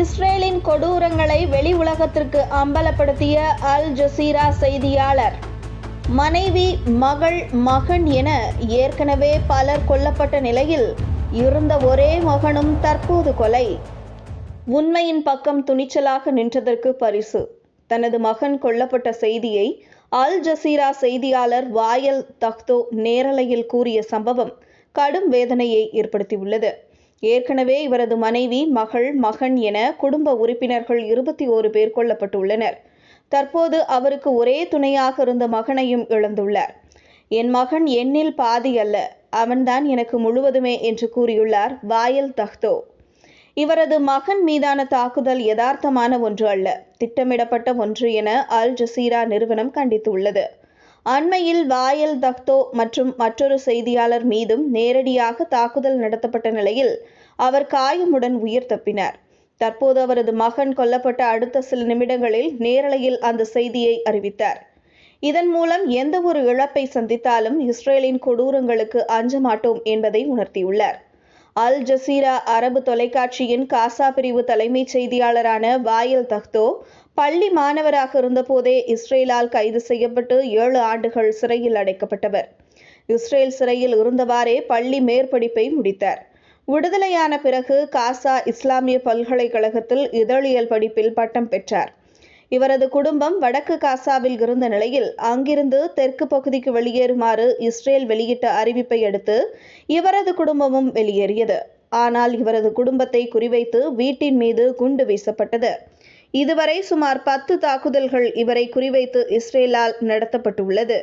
இஸ்ரேலின் கொடூரங்களை வெளி உலகத்திற்கு அம்பலப்படுத்திய அல் ஜசீரா செய்தியாளர். மனைவி மகள் மகன் என ஏற்கனவே பலர் கொல்லப்பட்ட நிலையில் இருந்த ஒரே மகனும் தற்போது கொலை. உண்மையின் பக்கம் துணிச்சலாக நின்றதற்கு பரிசு. தனது மகன் கொல்லப்பட்ட செய்தியை அல் ஜசீரா செய்தியாளர் வாயல் தக்தோ நேரலையில் கூறிய சம்பவம் கடும் வேதனையை ஏற்படுத்தியுள்ளது. ஏற்கனவே இவரது மனைவி மகள் மகன் என குடும்ப உறுப்பினர்கள் இருபத்தி ஓரு பேர் கொல்லப்பட்டுள்ளனர். தற்போது அவருக்கு ஒரே துணையாக இருந்த மகனையும் இழந்துள்ளார். என் மகன் எண்ணில் பாதி அல்ல அவன்தான் எனக்கு முழுவதுமே என்று கூறியுள்ளார் வாயல் தஹ்தோ இவரது மகன் மீதான தாக்குதல் யதார்த்தமான ஒன்று அல்ல திட்டமிடப்பட்ட ஒன்று என அல் ஜசீரா நிறுவனம் கண்டித்துள்ளது. அண்மையில் வாயல் தக்தோ மற்றும் மற்றொரு செய்தியாளர் மீதும் நேரடியாக தாக்குதல் நடத்தப்பட்ட நிலையில் அவர் காயமுடன் உயிர் தப்பினார். தற்போது அவரது மகன் கொல்லப்பட்ட அடுத்த சில நிமிடங்களில் நேரலையில் அந்த செய்தியை அறிவித்தார். இதன் மூலம் எந்த ஒரு இழப்பை சந்தித்தாலும் இஸ்ரேலின் கொடூரங்களுக்கு அஞ்ச மாட்டோம் என்பதை உணர்த்தியுள்ளார். அல் ஜசீரா அரபு தொலைக்காட்சியின் காசா பிரிவு தலைமைச் செய்தியாளரான வாயில் தக்தோ பள்ளி மாணவராக இருந்தபோதே இஸ்ரேலால் கைது செய்யப்பட்டு ஏழு ஆண்டுகள் சிறையில் அடைக்கப்பட்டவர். இஸ்ரேல் சிறையில் இருந்தவாறே பள்ளி மேற்படிப்பை முடித்தார். விடுதலையான பிறகு காசா இஸ்லாமிய பல்கலைக்கழகத்தில் இதழியல் படிப்பில் பட்டம் பெற்றார். இவரது குடும்பம் வடக்கு காசாவில் இருந்த நிலையில் அங்கிருந்து தெற்கு பகுதிக்கு வெளியேறுமாறு இஸ்ரேல் வெளியிட்ட அறிவிப்பை அடுத்து இவரது குடும்பமும் வெளியேறியது. ஆனால் இவரது குடும்பத்தை குறிவைத்து வீட்டின் மீது குண்டு வீசப்பட்டது. இதுவரை சுமார் பத்து தாக்குதல்கள் இவரை குறிவைத்து இஸ்ரேலால் நடத்தப்பட்டுள்ளது.